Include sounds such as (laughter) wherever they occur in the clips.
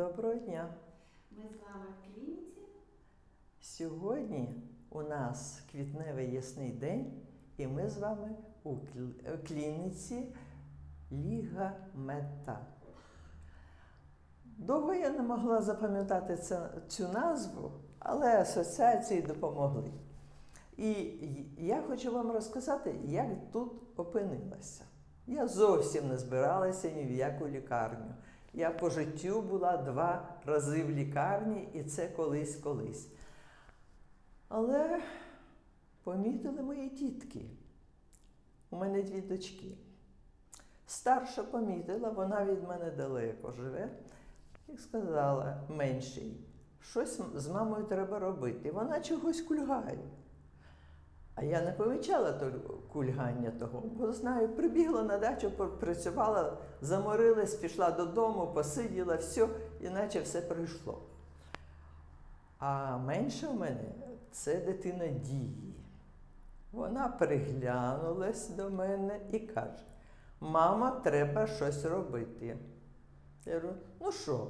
Доброго дня! Ми з вами в клініці. Сьогодні у нас квітневий ясний день, і ми з вами у клініці Ліга Мета. Довго я не могла запам'ятати цю назву, але асоціації допомогли. І я хочу вам розказати, як тут опинилася. Я зовсім не збиралася ні в яку лікарню. Я по життю була два рази в лікарні, і це колись-колись. Але помітили мої дітки. У мене дві дочки. Старша помітила, вона від мене далеко живе, і сказала меншій, щось з мамою треба робити. Вона чогось кульгає. А я не помічала то кульгання того, бо знаю, прибігла на дачу, попрацювала, заморилась, пішла додому, посиділа, все, іначе все пройшло. А менша в мене це дитина дії. Вона приглянулась до мене і каже: Мама, треба щось робити. Я говорю, ну що,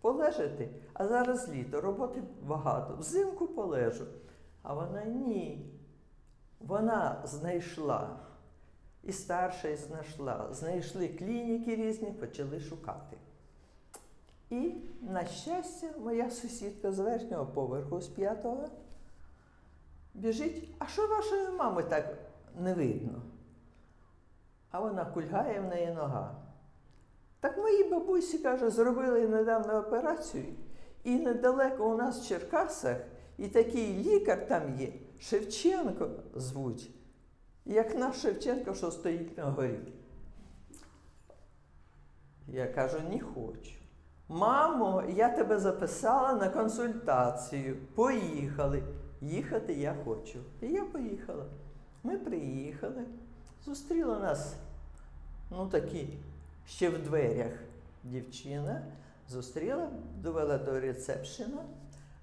полежати? А зараз літо, роботи багато, взимку полежу. А вона ні. Вона знайшла, і старша знайшла, знайшли клініки різні, почали шукати. І, на щастя, моя сусідка з верхнього поверху, з п'ятого, біжить, а що вашої мами так не видно? А вона кульгає в неї нога. Так моїй бабусі, каже, зробили недавно операцію, і недалеко у нас в Черкасах, і такий лікар там є, Шевченко звуть, як наш Шевченко, що стоїть на горі. Я кажу, не хочу. Мамо, я тебе записала на консультацію. Поїхали. Їхати я хочу. І я поїхала. Ми приїхали. Зустріла нас, ну такі, ще в дверях дівчина. Зустріла, довела до ресепшена.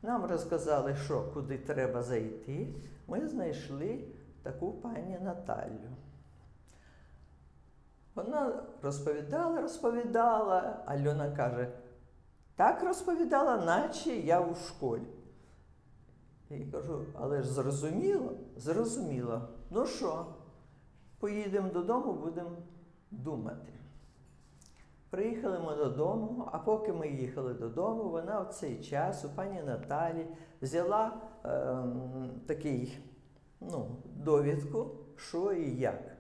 Нам розказали, що куди треба зайти. Ми знайшли таку пані Наталю. Вона розповідала, розповідала. Альона каже, так розповідала, наче я у школі. Я кажу, але ж зрозуміло? Зрозуміло. Ну що, поїдемо додому, будемо думати. Приїхали ми додому, а поки ми їхали додому, вона в цей час у пані Наталі взяла ем, такий ну, довідку, що і як.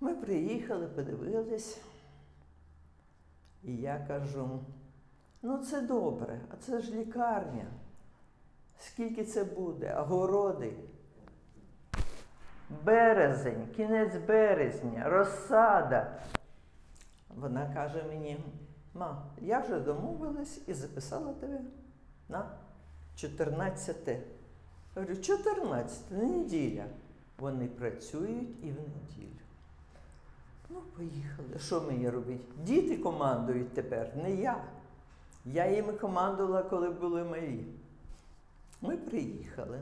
Ми приїхали, подивились, і я кажу: ну це добре, а це ж лікарня. Скільки це буде? Огороди. Березень, кінець березня, розсада. Вона каже мені, ма, я вже домовилась і записала тебе на 14. Я говорю, 14, неділя. Вони працюють і в неділю. Ну, поїхали. Що мені робити? Діти командують тепер, не я. Я їми командувала, коли були малі. Ми приїхали.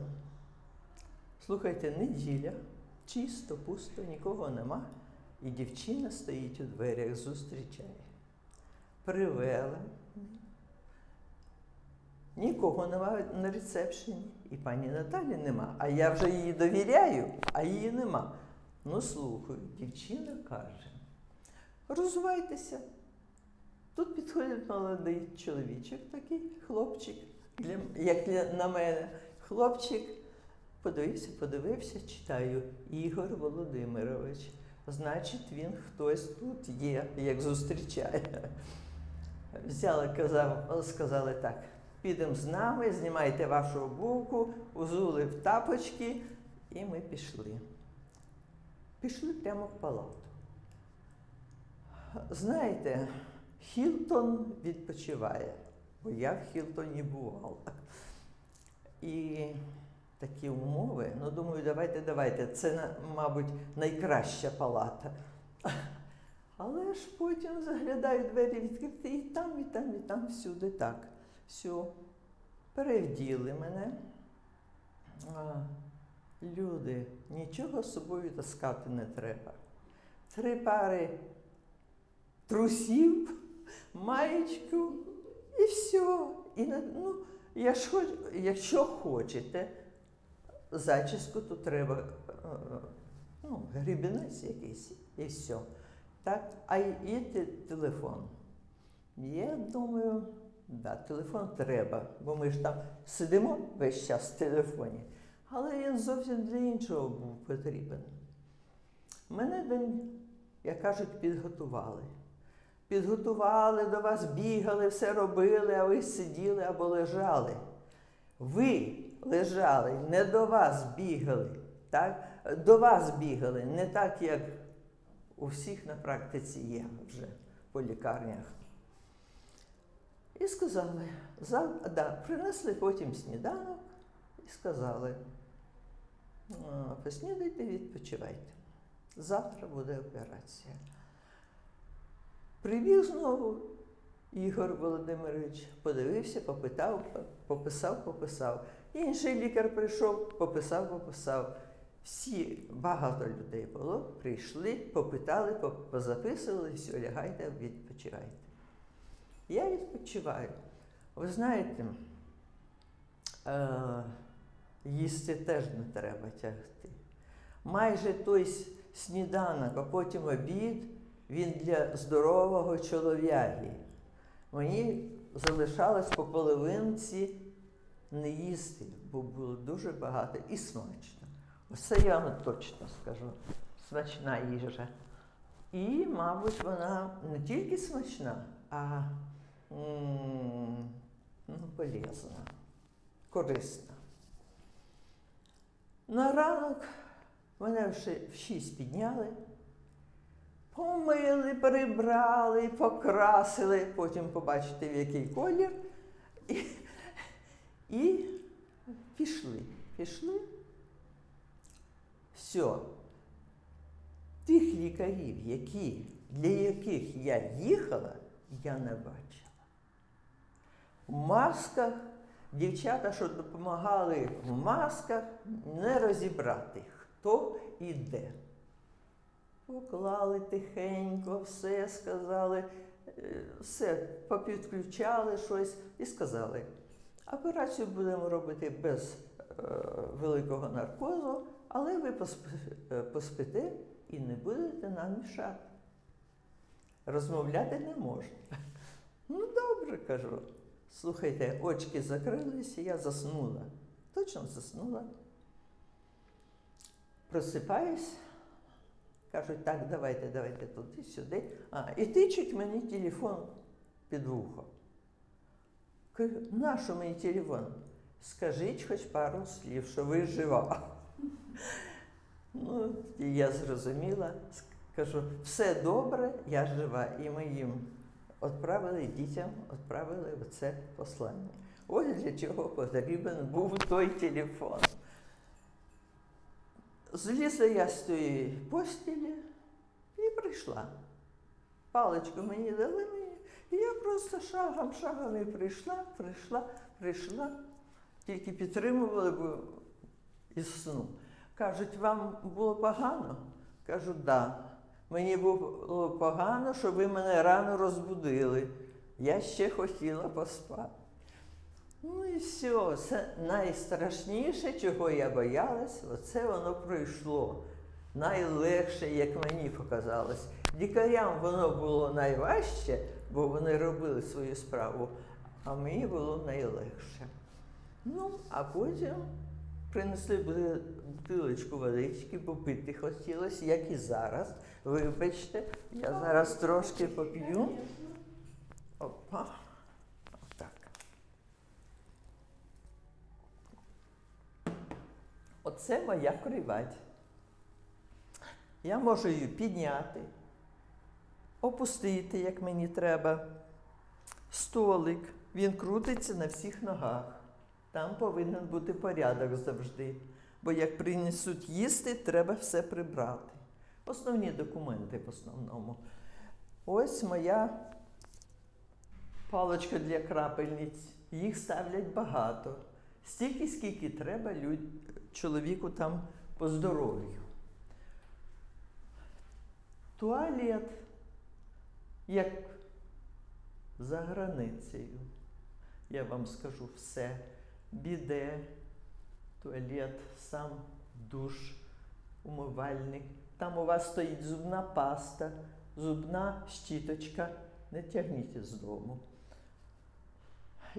Слухайте, неділя, чисто, пусто, нікого нема. І дівчина стоїть у дверях, зустрічає. Привела. Нікого немає на рецепшені. І пані Наталі нема. А я вже її довіряю, а її нема. Ну, слухаю, дівчина каже: розвивайтеся. Тут підходить молодий чоловічок, такий хлопчик, для, як для, на мене. Хлопчик подивився, подивився, читаю Ігор Володимирович. Значить, він хтось тут є, як зустрічає. Взяли, казав, сказали так: підемо з нами, знімайте вашу обувку, узули в тапочки, і ми пішли. Пішли прямо в палату. Знаєте, Хілтон відпочиває, бо я в Хілтоні бувала. І такі умови, ну думаю, давайте, давайте, це, мабуть, найкраща палата. Але ж потім заглядаю двері відкриті, і там, і там, і там, всюди так. Все. Перевділи мене. А, люди, нічого з собою таскати не треба. Три пари трусів, маєчку І все. І, ну, я ж хоч, якщо хочете зачіску, то треба е, ну, грібінець якийсь і все. Так? А і, і те- телефон. Я думаю, да, телефон треба, бо ми ж там сидимо весь час в телефоні. Але він зовсім для іншого був потрібен. Мене день, як кажуть, підготували. Підготували до вас, бігали, все робили, а ви сиділи або лежали. Ви лежали, не до вас бігали, так? До вас бігали, не так, як у всіх на практиці є вже по лікарнях. І сказали, да, принесли потім сніданок і сказали, «А, поснідайте, відпочивайте. Завтра буде операція. Прибіг знову Ігор Володимирович, подивився, попитав, пописав, пописав. Інший лікар прийшов, пописав, пописав. Всі, багато людей було, прийшли, попитали, поп- позаписували, все, лягайте, відпочивайте. Я відпочиваю. Ви знаєте, е, їсти теж не треба тягти. Майже той сніданок, а потім обід, він для здорового чолов'яги. Мені залишалось по половинці не їсти, бо було дуже багато і смачно. Оце я вам точно скажу. Смачна їжа. І, мабуть, вона не тільки смачна, а м, ну, полезна, корисна. На ранок мене в шість підняли, помили, прибрали, покрасили, потім побачите, в який колір. І, і пішли. Пішли. Все. Тих лікарів, які, для яких я їхала, я не бачила. В масках дівчата, що допомагали в масках, не розібрати, хто і де. Поклали тихенько, все сказали, е, все, попідключали щось і сказали, операцію будемо робити без е, великого наркозу, але ви е, поспите і не будете нам мішати. Розмовляти не можна. Ну, добре, кажу. Слухайте, очки закрилися, я заснула. Точно заснула. Просипаюсь, кажуть, так, давайте, давайте туди, сюди. А, і тичуть мені телефон під вухо. Кажу, нащо мені телефон? Скажіть хоч пару слів, що ви жива. Ну, і я зрозуміла, кажу, все добре, я жива. І ми їм відправили дітям, відправили оце послання. Ось для чого потрібен був той телефон. Злізла я з тієї постілі і прийшла. Паличку мені дали мені, і я просто шагом, шагом і прийшла, прийшла, прийшла, тільки підтримували бо із сну. Кажуть, вам було погано? Кажу, да. Мені було погано, що ви мене рано розбудили. Я ще хотіла поспати. Ну і все, це найстрашніше, чого я боялась, оце воно пройшло. Найлегше, як мені показалось. Лікарям воно було найважче, бо вони робили свою справу, а мені було найлегше. Ну, а потім принесли бути- бутилочку водички, попити хотілося, як і зараз. Вибачте, я зараз трошки поп'ю. Опа. Отак. Оце моя кривать. Я можу її підняти, опустити, як мені треба. Столик, він крутиться на всіх ногах. Там повинен бути порядок завжди. Бо як принесуть їсти, треба все прибрати. Основні документи в основному. Ось моя паличка для крапельниць. Їх ставлять багато. Стільки, скільки треба люд... чоловіку там по здоров'ю. Туалет, як за границею. Я вам скажу все. Біде, туалет, сам душ, умивальник. Там у вас стоїть зубна паста, зубна щіточка. Не тягніть з дому.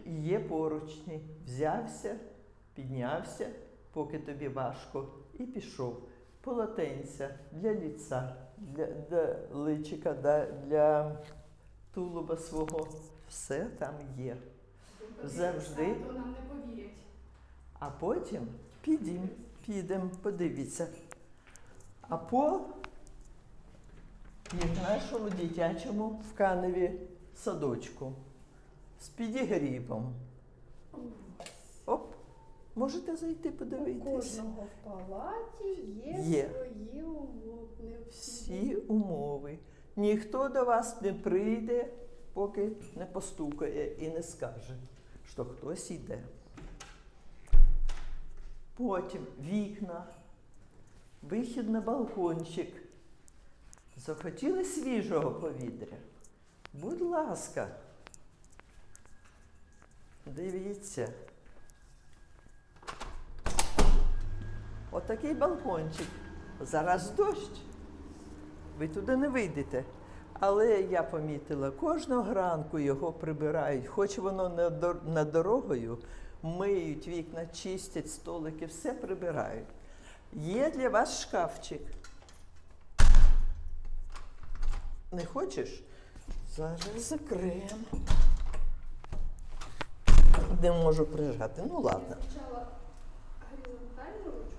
Є поручні. Взявся, піднявся, поки тобі важко, і пішов. Полотенця для ліца, для, для личика, для, для тулуба свого. Все там є. Завжди. То нам не повірять. А потім підемо, підемо, подивіться. А пол, як в нашому дитячому в Каневі садочку з підігрівом. Оп, можете зайти подивитися. У кожного в палаті є, Є. свої умови. Всі умови. Ніхто до вас не прийде, поки не постукає і не скаже, що хтось йде. Потім вікна, вихід на балкончик. Захотіли свіжого повітря? Будь ласка. Дивіться. Отакий балкончик. Зараз дощ. Ви туди не вийдете. Але я помітила, кожного ранку його прибирають, хоч воно над дорогою, миють вікна, чистять столики, все прибирають. Є для вас шкафчик. Не хочеш? Зараз закриємо. Не можу прижати. Ну ладно. Спочатку горизонтальну ручку,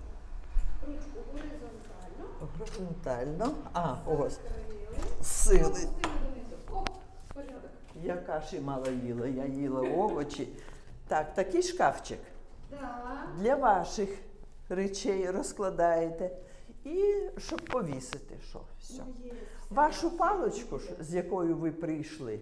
ручку горизонтально, Горизонтально. А, ось. Сили. Я каші мало їла, я їла овочі. Так, такий шкафчик. Для ваших речей розкладаєте і щоб повісити, що все. Ну, все. Вашу паличку, з якою ви прийшли,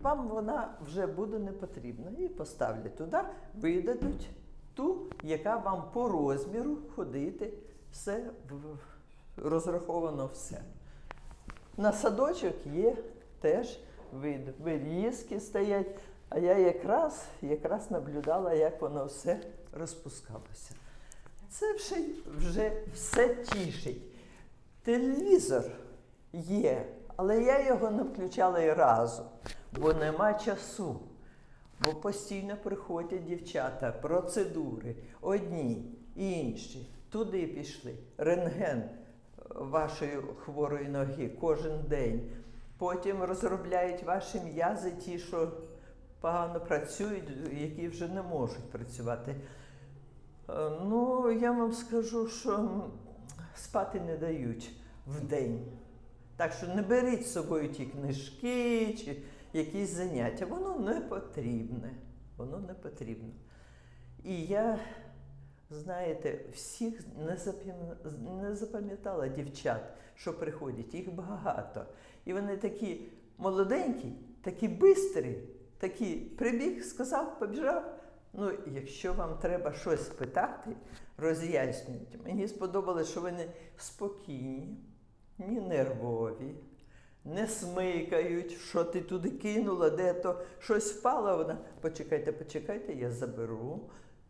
вам вона вже буде не потрібна. І поставлять туди, видадуть ту, яка вам по розміру ходити, все розраховано все. На садочок є теж вид. Вирізки стоять. А я якраз, якраз наблюдала, як воно все розпускалося. Це вже, вже все тішить. Телевізор є, але я його не включала і разу, бо нема часу. Бо постійно приходять дівчата, процедури, одні, інші. Туди пішли. Рентген е, вашої хворої ноги кожен день. Потім розробляють ваші м'язи, ті, що погано працюють, які вже не можуть працювати. Е, Ну, я вам скажу, що спати не дають вдень. Так що не беріть з собою ті книжки чи якісь заняття. Воно не потрібне. Воно не потрібно. І я, знаєте, всіх не запам'ятала дівчат, що приходять, їх багато. І вони такі молоденькі, такі бистрі, такі прибіг, сказав, побіжав. Ну, якщо вам треба щось питати, роз'яснюйте. Мені сподобалось, що вони спокійні, ні нервові, не смикають, що ти туди кинула, де то щось впало. Вона почекайте, почекайте, я заберу.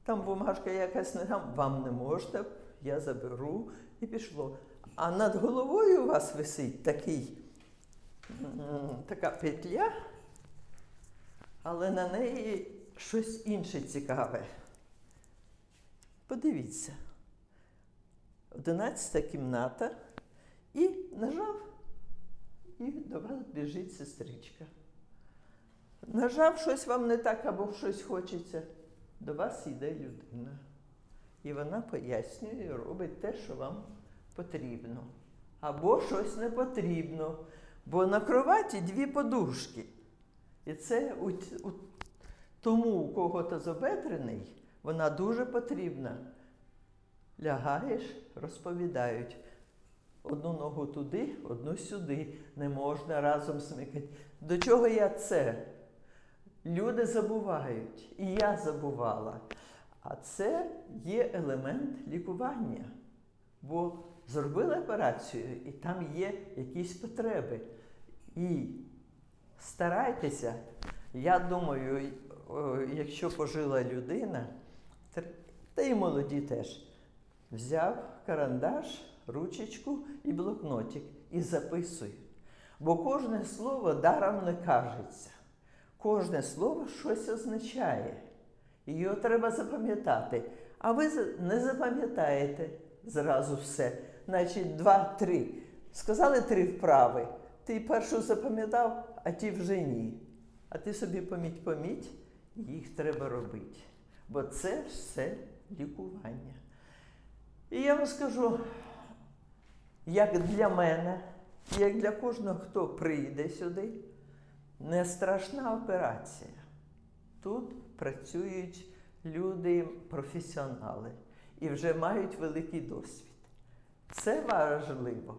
Там бумажка якась не там, вам не можна, я заберу і пішло. А над головою у вас висить такий, така петля, але на неї щось інше цікаве. Подивіться. Одинадцята кімната і нажав, і до вас біжить сестричка. Нажав щось вам не так або щось хочеться. До вас йде людина. І вона пояснює робить те, що вам потрібно. Або щось не потрібно. Бо на кроваті дві подушки. І це у, у тому, у кого тазобедрений, вона дуже потрібна. Лягаєш, розповідають. Одну ногу туди, одну сюди. Не можна разом смикати. До чого я це? Люди забувають, і я забувала. А це є елемент лікування. Бо зробили операцію, і там є якісь потреби. І старайтеся, я думаю, якщо пожила людина, та й молоді теж, взяв карандаш, ручечку і блокнотик і записує. Бо кожне слово даром не кажеться. Кожне слово щось означає. Його треба запам'ятати. А ви не запам'ятаєте зразу все. Значить, два-три. Сказали три вправи. Ти першу запам'ятав, а ті вже ні. А ти собі поміть, поміть, їх треба робити. Бо це все лікування. І я вам скажу, як для мене, як для кожного, хто прийде сюди, не страшна операція. Тут працюють люди, професіонали і вже мають великий досвід. Це важливо,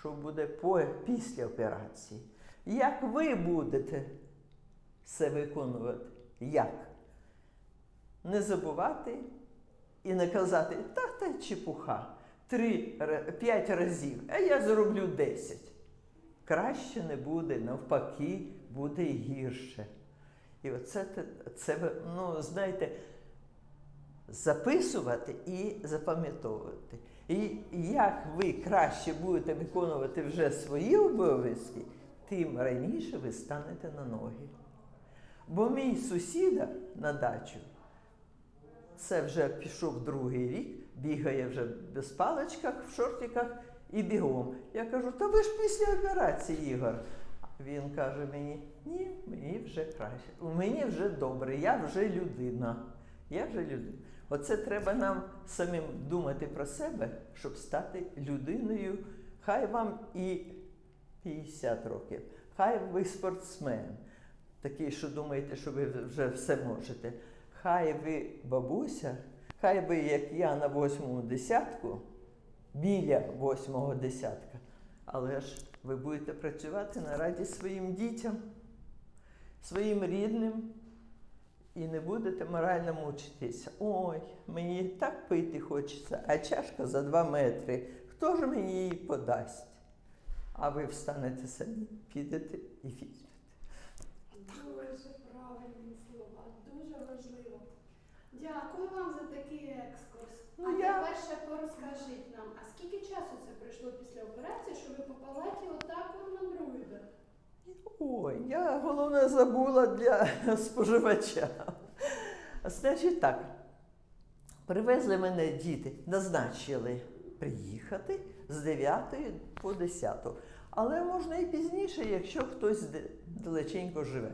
що буде після операції. Як ви будете це виконувати? Як? Не забувати і не казати, та та чепуха, три, ра- п'ять разів, а я зроблю десять. Краще не буде, навпаки, буде гірше. І оце це, ну, знаєте, записувати і запам'ятовувати. І як ви краще будете виконувати вже свої обов'язки, тим раніше ви станете на ноги. Бо мій сусіда на дачу, це вже пішов другий рік, бігає вже без паличках, в шортиках і бігом. Я кажу, та ви ж після операції, Ігор. Він каже мені, ні, мені вже краще. Мені вже добре, я вже людина. Я вже людина. Оце треба нам самим думати про себе, щоб стати людиною. Хай вам і 50 років, хай ви спортсмен, такий, що думаєте, що ви вже все можете. Хай ви бабуся, хай ви, як я на восьмому десятку, біля восьмого десятка, але ж ви будете працювати на раді своїм дітям, своїм рідним, і не будете морально мучитися. Ой, мені так пити хочеться, а чашка за два метри. Хто ж мені її подасть? А ви встанете самі, підете і візьмете. Дуже правильні слова, дуже важливо. Дякую вам за такий екскурс. Ну, а я- тепер ще порозкажіть нам, а скільки часу це пройшло після операції, що ви по палаті отак от мандруєте? Ой, я головне забула для (laughs) споживача. Значить так, привезли мене діти, назначили приїхати з 9 по 10. Але можна і пізніше, якщо хтось далеченько живе.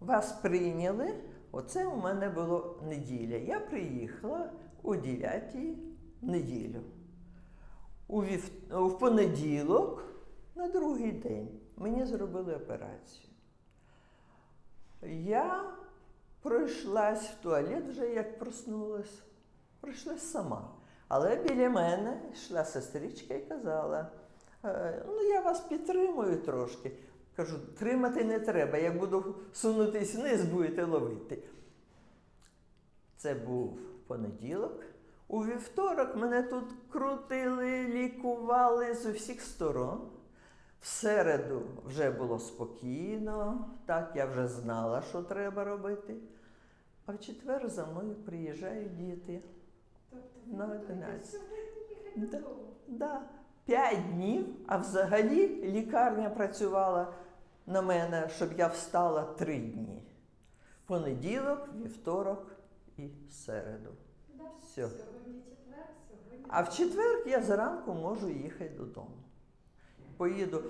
Вас прийняли, оце у мене було неділя. Я приїхала о 9 неділю. У, вів... в понеділок, на другий день, мені зробили операцію. Я пройшлась в туалет вже як проснулась. Пройшлась сама. Але біля мене йшла сестричка і казала: «Е, ну, я вас підтримую трошки. Кажу, тримати не треба, як буду сунутись вниз, будете ловити. Це був понеділок. У вівторок мене тут крутили, лікували з усіх сторон. В середу вже було спокійно, так я вже знала, що треба робити. А в четвер за мною приїжджають діти. Тобто На 11. сьогодні їхати Да. Да, п'ять днів, а взагалі лікарня працювала на мене, щоб я встала три дні. Понеділок, вівторок і середу. Да. Все. Сьогодні четвер, сьогодні. А в четвер я зранку можу їхати додому. Поїду.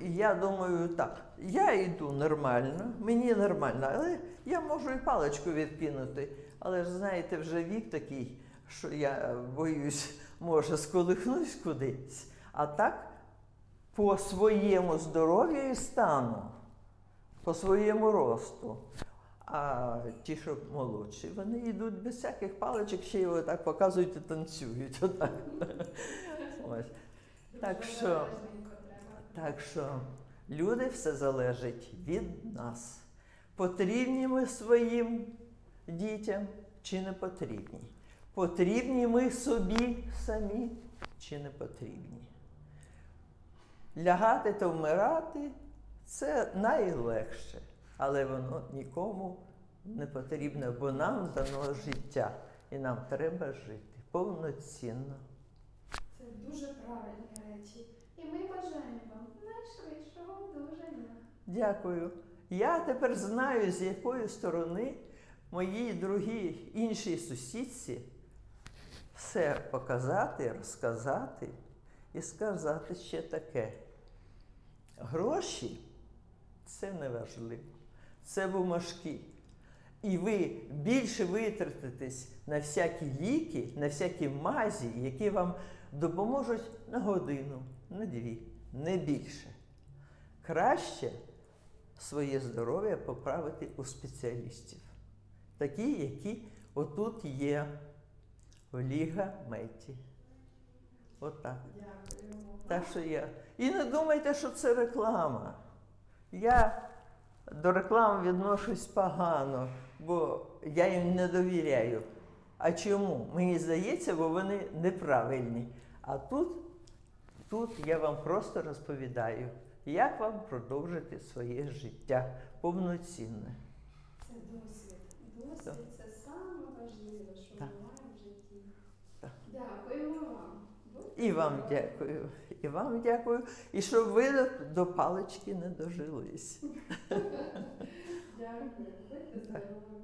Я думаю, так, я йду нормально, мені нормально, але я можу і паличку відкинути. Але ж знаєте, вже вік такий, що я боюсь, може сколихнусь кудись. А так, по своєму здоров'ю і стану, по своєму росту. А ті, що молодші, вони йдуть без всяких паличок, ще й отак показують і танцюють. Отак. Ось. Так що- Так що люди все залежить від нас. Потрібні ми своїм дітям чи не потрібні? Потрібні ми собі самі чи не потрібні? Лягати та вмирати це найлегше. але воно нікому не потрібно, бо нам дано життя, і нам треба жити повноцінно. Це дуже правильні речі. І ми бажаємо вам найшвидшого одужання. Дякую. Я тепер знаю, з якої сторони моїй другій іншій сусідці все показати, розказати і сказати ще таке. Гроші це не важливо, це бумажки. І ви більше витратитесь на всякі ліки, на всякі мазі, які вам допоможуть на годину, на дві, не більше. Краще своє здоров'я поправити у спеціалістів, такі, які отут є в Ліга Меті. Отак. Так що я. І не думайте, що це реклама. Я до реклам відношусь погано, бо я їм не довіряю. А чому? Мені здається, бо вони неправильні. А тут, тут я вам просто розповідаю, як вам продовжити своє життя повноцінне. Це досвід. Досвід це саме важливе, що Так. буває в житті. Так. Дякуємо вам. Будьте І вам дякую. І вам дякую. І щоб ви до- палички не дожились. Дякую.